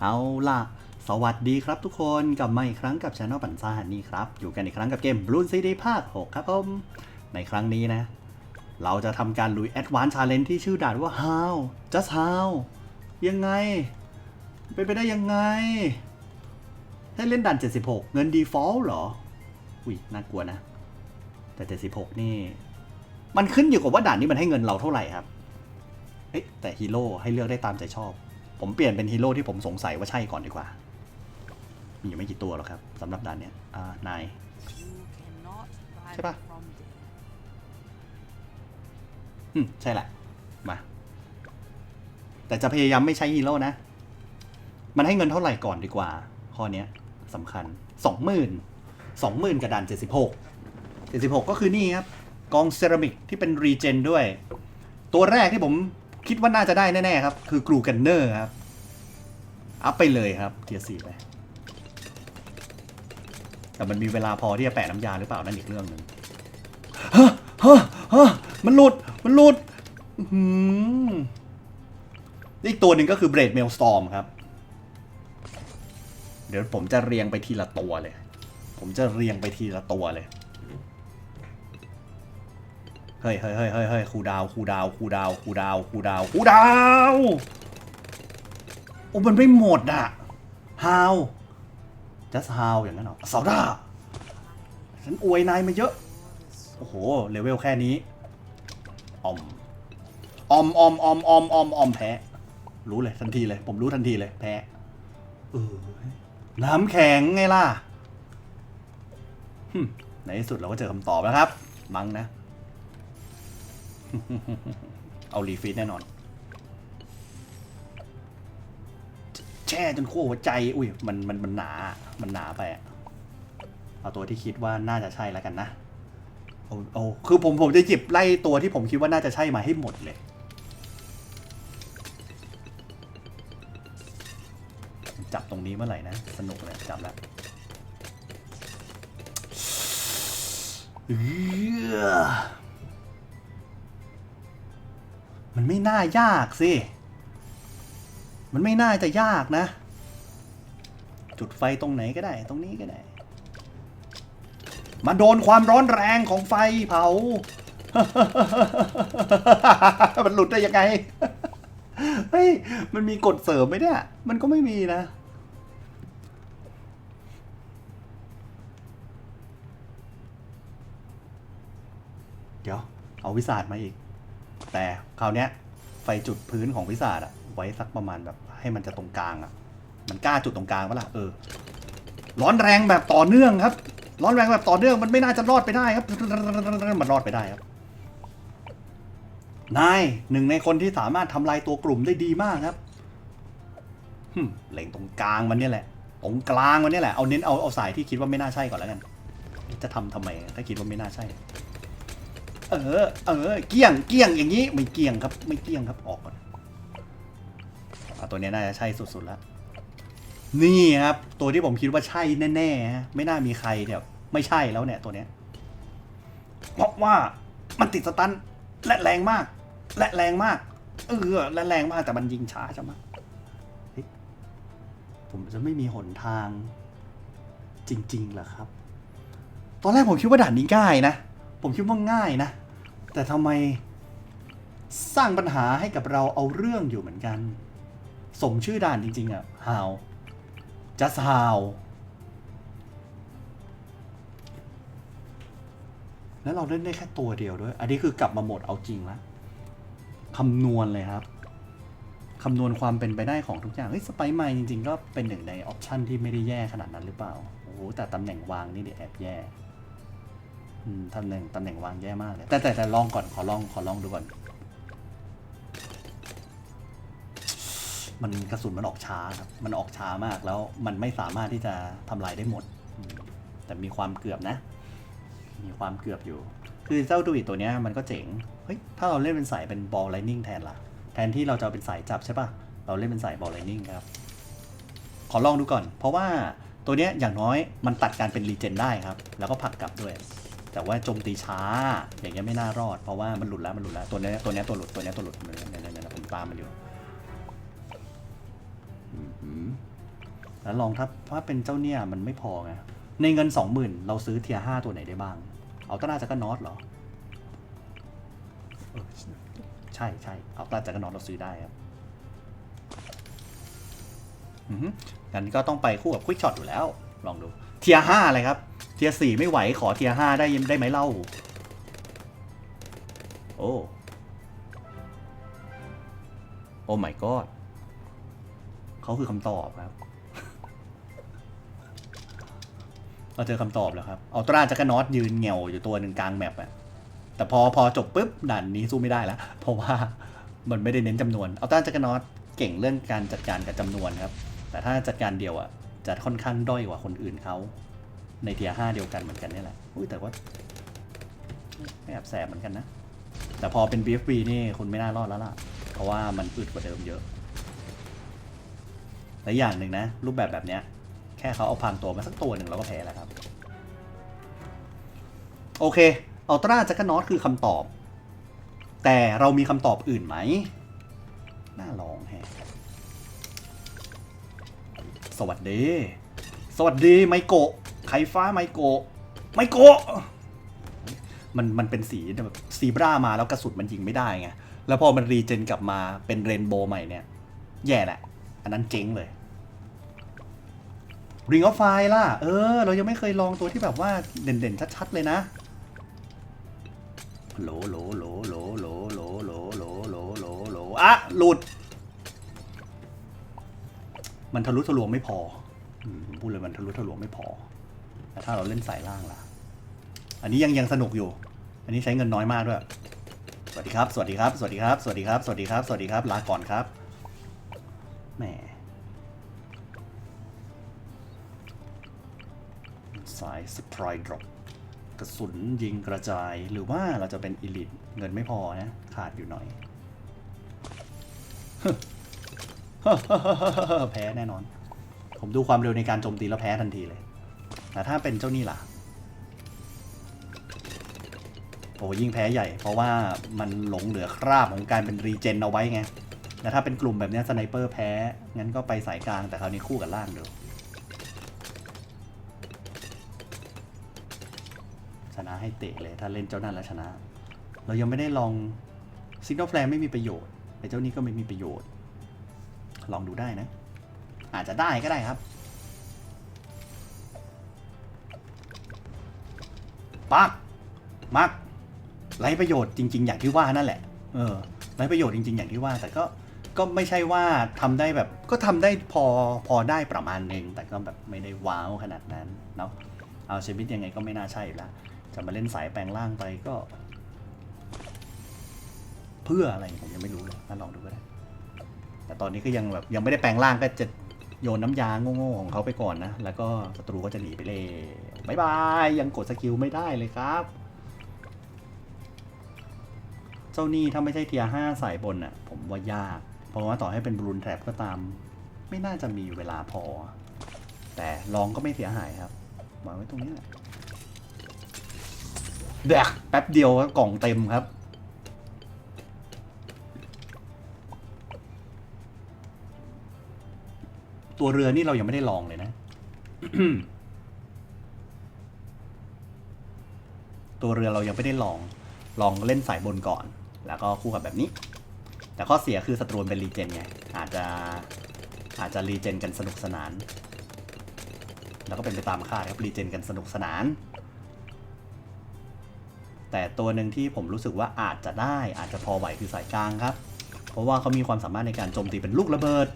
เอาล่ะ สวัสดีครับทุกคนกลับมาอีกครั้งกับช anel ปันซ่าฮันนี่ครับ อยู่กันอีกครั้งกับเกม Bloon CD ภาค 6 ครับผม ในครั้งนี้นะ เราจะทำการลุย Advanced Challenge ที่ชื่อด่านว่า How just how ยังไง เป็นไปได้ยังไง ให้เล่นด่าน 76 เงิน default หรอ อุ้ยน่ากลัวนะ แต่ 76 นี่ มันขึ้นอยู่กับว่าด่านนี้มันให้เงินเราเท่าไหร่ครับเอ๊ะแต่ฮีโร่ให้เลือกได้ตามใจชอบ ผมเปลี่ยนเป็นฮีโร่ที่ผมสงสัยว่าใช่ก่อนดีกว่า มีอยู่ไม่กี่ตัวหรอกครับสำหรับด่านเนี้ยอ่านาย You cannot run Siapa? from death. อืมใช่แหละ มา แต่จะพยายามไม่ใช้ฮีโร่นะ มันให้เงินเท่าไหร่ก่อนดีกว่า ข้อเนี้ยสำคัญสองหมื่นสองหมื่นกับด่านเจ็ดสิบหกเจ็ดสิบหกก็คือนี่ครับ กองเซรามิกที่เป็นรีเจนด้วย ตัวแรกที่ผม คิดว่าน่าจะได้แน่ๆครับ คือกรูกันเนอร์ครับ อัพไปเลยครับ เทียสี่ไปแต่มันมีเวลาพอที่จะแปะน้ำยาหรือเปล่านั่นอีกเรื่องหนึ่งฮะฮะฮะมันหลุด มันหลุดอื้มอีกตัวหนึ่งก็คือเบรดเมลสตอมครับ เดี๋ยวผมจะเรียงไปทีละตัวเลย ผมจะเรียงไปทีละตัวเลย ฮ้ยเฮ้ยเฮ้ยเฮ้ยเฮ้ยครูดาวครูดาวครูดาวครูดาวครูดาวครูดาวโอ้มันไม่หมดอะ how just how อย่างนั้นเหรอซาด้าฉันอวยนายมาเยอะ โอ้โห เลเวลแค่นี้ออมออมออมออมออมออมออมแพ้ รู้เลยทันทีเลย ผมรู้ทันทีเลยแพ้เออน้ำแข็งไงล่ะหึในที่สุดเราก็เจอคำตอบแล้วครับ มั้งนะ เอารีฟีดแน่นอน แช่จนขั้วหัวใจ อุ้ยมันมันมันหนา มันหนาไปอะเอาตัวที่คิดว่าน่าจะใช่แล้วกันนะโอ้โอ้คือผมผมจะหยิบไล่ตัวที่ผมคิดว่าน่าจะใช่มาให้หมดเลยจับตรงนี้เมื่อไหร่นะ สนุกเลยจับแล้วเออ มันไม่น่ายากสิ มันไม่น่าจะยากนะ จุดไฟตรงไหนก็ได้ ตรงนี้ก็ได้ มาโดนความร้อนแรงของไฟเผา มันหลุดได้ยังไง เฮ้ย มันมีกฎเสริมไหมเนี่ย มันก็ไม่มีนะเดี๋ยว เอาวิสาดมาอีก แต่คราวเนี้ยไฟจุดพื้นของวิสาดอะไว้สักประมาณแบบให้มันจะตรงกลางอะมันกล้าจุดตรงกลางปะล่ะเออ ร้อนแรงแบบต่อเนื่องครับ ร้อนแรงแบบต่อเนื่องมันไม่น่าจะรอดไปได้ครับ มันรอดไปได้ครับนายหนึ่งในคนที่สามารถทำลายตัวกลุ่มได้ดีมากครับหึ่มเล็งตรงกลางมันเนี่ยแหละ ตรงกลางมันเนี่ยแหละ เอาเน้นเอาเอาสายที่คิดว่าไม่น่าใช่ก่อนแล้วกัน จะทำทำไม ถ้าคิดว่าไม่น่าใช่ เออ เออ เกี้ยง เกี้ยงอย่างนี้ไม่เกี้ยงครับ ไม่เกี้ยงครับ ออกก่อนอะตัวนี้น่าจะใช่สุดๆแล้ว นี่ครับ ตัวที่ผมคิดว่าใช่แน่ๆฮะไม่น่ามีใครแบบไม่ใช่แล้วเนี่ยตัวเนี้ย เพราะว่ามันติดสตันและแรงมาก และแรงมาก เออ และแรงมากแต่มันยิงช้าจังมากเฮ้ยผมจะไม่มีหนทางจริงๆเหรอครับ ตอนแรกผมคิดว่าด่านนี้ง่ายนะ ผมคิดว่าง่ายนะ แต่ทำไมสร้างปัญหาให้กับเราเอาเรื่องอยู่เหมือนกัน สมชื่อด่านจริง ๆอะ how just how แล้วเราเล่นได้แค่ตัวเดียวด้วย อันนี้คือกลับมาหมดเอาจริงแล้วคำนวณเลยครับคำนวณความเป็นไปได้ของทุกอย่าง เฮ้ย สไปไมจริงๆ ก็เป็นหนึ่งในออปชันที่ไม่ได้แย่ขนาดนั้นหรือเปล่า โอ้โห แต่ตำแหน่งวางนี่เดี๋ยวแอบแย่ อืมตำแหน่งตำแหน่งวางแย่มากเลยแต่แต่แต่ลองก่อนขอลองขอลองดูก่อน มันกระสุนมันออกช้าครับ มันออกช้ามากแล้วมันไม่สามารถที่จะทำลายได้หมด แต่มีความเกือบนะ มีความเกือบอยู่ คือเจ้าดูอิตัวเนี้ยมันก็เจ๋งเฮ้ยถ้าเราเล่นเป็นสายเป็นบอลไลนิ่งแทนล่ะ แทนที่เราจะเป็นสายจับใช่ปะเราเล่นเป็นสายบอลไลนิ่งครับ ขอลองดูก่อน เพราะว่าตัวเนี้ยอย่างน้อยมันตัดการเป็นรีเจนได้ครับ แล้วก็ผักกลับด้วย แต่ว่าโจมตีช้า อย่างเงี้ยไม่น่ารอด เพราะว่ามันหลุดแล้วมันหลุดแล้วตัวเนี้ยตัวเนี้ยตัวหลุดตัวเนี้ยตัวหลุดเนี่ยเนี่ยผมตามมันอยู่แล้วลองถ้าถ้าเป็นเจ้าเนี่ยมันไม่พอไงในเงินสองหมื่นเราซื้อเทียห้าตัวไหนได้บ้าง เอาต้านาจักรนอตเหรอใช่ใช่เอาต้าจักรนอตเราซื้อได้ครับอือฮึงั้นก็ต้องไปคู่กับควิกช็อตอยู่แล้ว ลองดูเทียห้าอะไรครับ เทียสี่ไม่ไหวขอเทียห้าได้ได้ไหมเล่า โอ้โอ้ my god เขาคือคำตอบครับ เราเจอคำตอบแล้วครับอัลตร้าจักรนอตยืนเงียวอยู่ตัวหนึ่งกลางแมปอะแต่พอพอจบปุ๊บด่านนี้สู้ไม่ได้แล้ว เพราะว่ามันไม่ได้เน้นจำนวนอัลตร้าจักรนอตเก่งเรื่องการจัดการกับจำนวนครับ แต่ถ้าจัดการเดียวอะจะค่อนข้างด้อยกว่าคนอื่นเขา ในเทียห้าเดียวกันเหมือนกันนี่แหละอุ้ยแต่ว่าไม่แอบแสบเหมือนกันนะ แต่พอเป็น BFB นี่คุณไม่น่ารอดแล้วล่ะ เพราะว่ามันอึดกว่าเดิมเยอะ และอย่างหนึ่งนะ รูปแบบแบบเนี้ย แค่เขาเอาพรางตัวมาสักตัวหนึ่งเราก็แพ้แล้วครับ โอเคอัลตร้าจักรนอตคือคำตอบ แต่เรามีคำตอบอื่นไหม น่าลองแฮะสวัสดี สวัสดีไมโกะ ไขฟ้าไมโกไมโกมันมันเป็นสีแบบซีบรามาแล้วกระสุนมันยิงไม่ได้ไง แล้วพอมันรีเจนกลับมาเป็นเรนโบว์ใหม่เนี่ย แย่แหละ อันนั้นเจ๊งเลย Ring of Fire ล่ะ เออ เรายังไม่เคยลองตัวที่แบบว่าเด่นๆ ชัดๆ เลยนะโหลโหลโหลโหลโหลโหลโหลโหลโหลโหลโหลอะหลุด มันทะลุทะลวงไม่พอพูดเลยมันทะลุทะลวงไม่พอ แต่ถ้าเราเล่นสายล่างล่ะ อันนี้ยังยังสนุกอยู่ อันนี้ใช้เงินน้อยมากด้วย สวัสดีครับ สวัสดีครับ สวัสดีครับ สวัสดีครับ สวัสดีครับ สวัสดีครับ ลาก่อนครับ แหมสายสปรายดรอปกระสุนยิงกระจาย หรือว่าเราจะเป็นอีลิทเงินไม่พอนะ ขาดอยู่หน่อย แพ้แน่นอน ผมดูความเร็วในการโจมตีแล้วแพ้ทันทีเลย แต่ถ้าเป็นเจ้านี่ล่ะโอ้ยิ่งแพ้ใหญ่ เพราะว่ามันหลงเหลือคราบของการเป็นรีเจนเอาไว้ไงแต่ถ้าเป็นกลุ่มแบบนี้สไนเปอร์แพ้ งั้นก็ไปสายกลางแต่คราวนี้คู่กับล่างเดียวชนะให้เตะเลยถ้าเล่นเจ้านั่นแล้วชนะ เรายังไม่ได้ลองซิงเกิลแฟลไม่มีประโยชน์ไอ้เจ้านี้ก็ไม่มีประโยชน์ ลองดูได้นะ อาจจะได้ก็ได้ครับ ปักมักไรประโยชน์จริง ๆ อย่างที่ว่านั่นแหละ เออไรประโยชน์จริง ๆ อย่างที่ว่า แต่ก็ก็ไม่ใช่ว่าทำได้แบบ ก็ทำได้พอพอได้ประมาณนึง แต่ก็แบบไม่ได้ว้าวขนาดนั้นเนาะเอาชีวิตยังไงก็ไม่น่าใช่ล้วจะมาเล่นสายแปลงร่างไปก็ เพื่ออะไรผมยังไม่รู้เลยมาลองดูก็ได้ แต่ตอนนี้ก็ยังแบบยังไม่ได้แปลงร่างก็จะ โยนน้ำยาโง่ๆของเขาไปก่อนนะ แล้วก็ศัตรูก็จะหนีไปเลยบายบาย ยังกดสกิลไม่ได้เลยครับ เจ้านี่ถ้าไม่ใช่เทียห้าสายบนอะ ผมว่ายาก เพราะว่าต่อให้เป็นบรูนแทร็บก็ตาม ไม่น่าจะมีเวลาพอ แต่ลองก็ไม่เสียหายครับวางไว้ตรงนี้แหละแดกแป๊บเดียวก็กล่องเต็มครับ ตัวเรือนี่เรายังไม่ได้ลองเลยนะ ตัวเรือเรายังไม่ได้ลอง ลองเล่นสายบนก่อน แล้วก็คู่กับแบบนี้ แต่ข้อเสียคือศัตรูเป็นรีเจนไง อาจจะอาจจะรีเจนกันสนุกสนาน แล้วก็เป็นไปตามคาดครับรีเจนกันสนุกสนาน แต่ตัวหนึ่งที่ผมรู้สึกว่าอาจจะได้อาจจะพอไหวคือสายกลางครับ เพราะว่าเขามีความสามารถในการโจมตีเป็นลูกระเบิด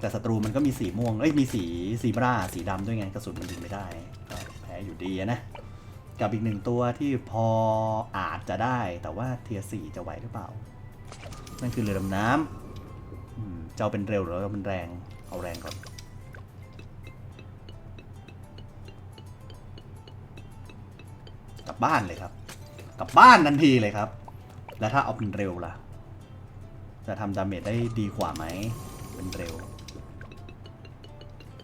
แต่ศัตรูมันก็มีสีม่วงเอ้ยมีสีสีบราสีดำด้วยไงกระสุนมันยิงไม่ได้ก็แพ้อยู่ดีนะกับอีกหนึ่งตัวที่พออาจจะได้แต่ว่าเทียสี่จะไหวหรือเปล่า นั่นคือเรือดำน้ำอืมจะเอาเป็นเร็วหรือเอาเป็นแรงเอาแรงก่อนกลับบ้านเลยครับ กลับบ้านทันทีเลยครับ แล้วถ้าเอาเป็นเร็วล่ะ จะทำดาเมจได้ดีกว่าไหมเป็นเร็ว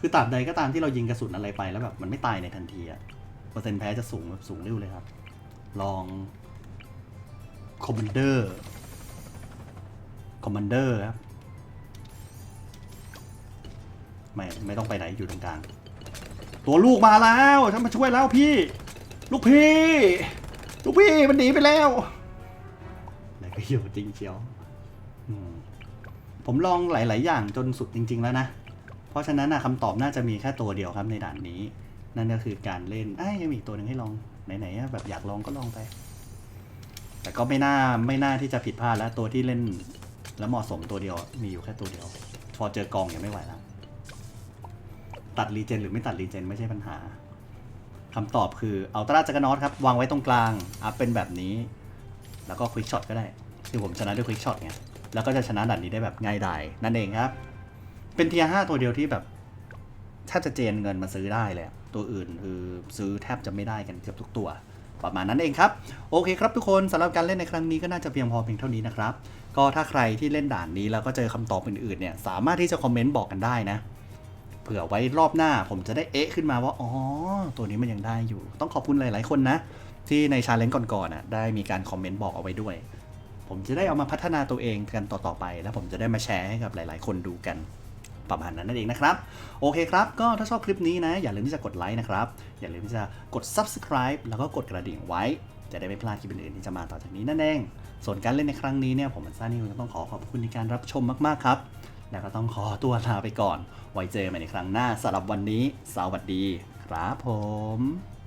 คือตราบใดก็ตามที่เรายิงกระสุนอะไรไปแล้วแบบมันไม่ตายในทันทีอะเปอร์เซ็นต์แพ้จะสูงแบบสูงเร็วเลยครับ ลองคอมมานเดอร์คอมมานเดอร์ครับ ไม่ ไม่ต้องไปไหนอยู่ตรงกลาง ตัวลูกมาแล้วฉันมาช่วยแล้วพี่ ลูกพี่ ลูกพี่มันหนีไปแล้วไหนก็อยู่จริงเชียวผมลองหลาย ๆ อย่างจนสุดจริง ๆ แล้วนะ เพราะฉะนั้นนะคำตอบน่าจะมีแค่ตัวเดียวครับในด่านนี้ นั่นก็คือการเล่นไอ้ยังมีอีกตัวหนึ่งให้ลองไหนๆแบบอยากลองก็ลองไป แต่ก็ไม่น่าไม่น่าที่จะผิดพลาดแล้วตัวที่เล่น แล้วเหมาะสมตัวเดียวมีอยู่แค่ตัวเดียว พอเจอกองยังไม่ไหวแล้วตัดรีเจนหรือไม่ตัดรีเจนไม่ใช่ปัญหาคำตอบคือเอาตราจักรนอตครับ วางไว้ตรงกลางอัพเป็นแบบนี้ แล้วก็ควิกช็อตก็ได้ คือผมชนะด้วยควิกช็อตไงแล้วก็จะชนะด่านนี้ได้แบบง่ายดายนั่นเองครับ เป็นเทียห้าตัวเดียวที่แบบ ถ้าจะเจนเงินมาซื้อได้เลยตัวอื่นคือซื้อแทบจะไม่ได้กันเกือบทุกตัว ประมาณนั้นเองครับ โอเคครับทุกคนสำหรับการเล่นในครั้งนี้ก็น่าจะเพียงพอเพียงเท่านี้นะครับ ก็ถ้าใครที่เล่นด่านนี้แล้วก็เจอคำตอบอื่นๆเนี่ยสามารถที่จะคอมเมนต์บอกกันได้นะเผื่อไว้รอบหน้าผมจะได้เอ๊ะขึ้นมาว่า อ๋อ ตัวนี้มันยังได้อยู่ ต้องขอบคุณหลาย ๆ คนนะ ที่ในชาเลนจ์ก่อนๆน่ะได้มีการคอมเมนต์บอกเอาไว้ด้วย ผมจะได้เอามาพัฒนาตัวเองกันต่อ ๆ ไป แล้วผมจะได้มาแชร์ให้กับหลาย ๆ คนดูกัน ประมาณนั้นนั่นเองนะครับ โอเคครับ ก็ถ้าชอบคลิปนี้นะ อย่าลืมที่จะกดไลค์นะครับ อย่าลืมที่จะกด subscribe แล้วก็กดกระดิ่งไว้ จะได้ไม่พลาดคลิปอื่นๆที่จะมาต่อจากนี้นั่นเอง ส่วนการเล่นในครั้งนี้เนี่ยผมมันซ่านิวต้องขอขอบคุณในการรับชมมากๆครับ แล้วก็ต้องขอตัวลาไปก่อน ไว้เจอกันในครั้งหน้าสำหรับวันนี้ สวัสดี ครับผม